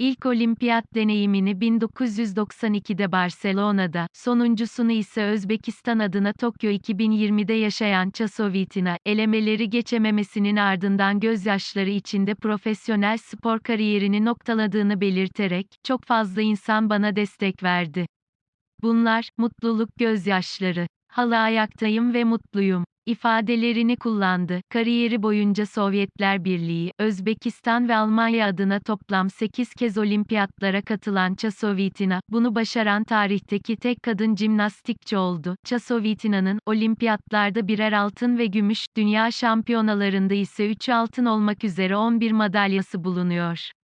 İlk olimpiyat deneyimini 1992'de Barcelona'da, sonuncusunu ise Özbekistan adına Tokyo 2020'de yaşayan Çasovitina, elemeleri geçememesinin ardından gözyaşları içinde profesyonel spor kariyerini noktaladığını belirterek, çok fazla insan bana destek verdi. Bunlar, mutluluk gözyaşları. Hala ayaktayım ve mutluyum ifadelerini kullandı. Kariyeri boyunca Sovyetler Birliği, Özbekistan ve Almanya adına toplam 8 kez olimpiyatlara katılan Çasovitina, bunu başaran tarihteki tek kadın jimnastikçi oldu. Çasovitina'nın, olimpiyatlarda birer altın ve gümüş, dünya şampiyonalarında ise 3 altın olmak üzere 11 madalyası bulunuyor.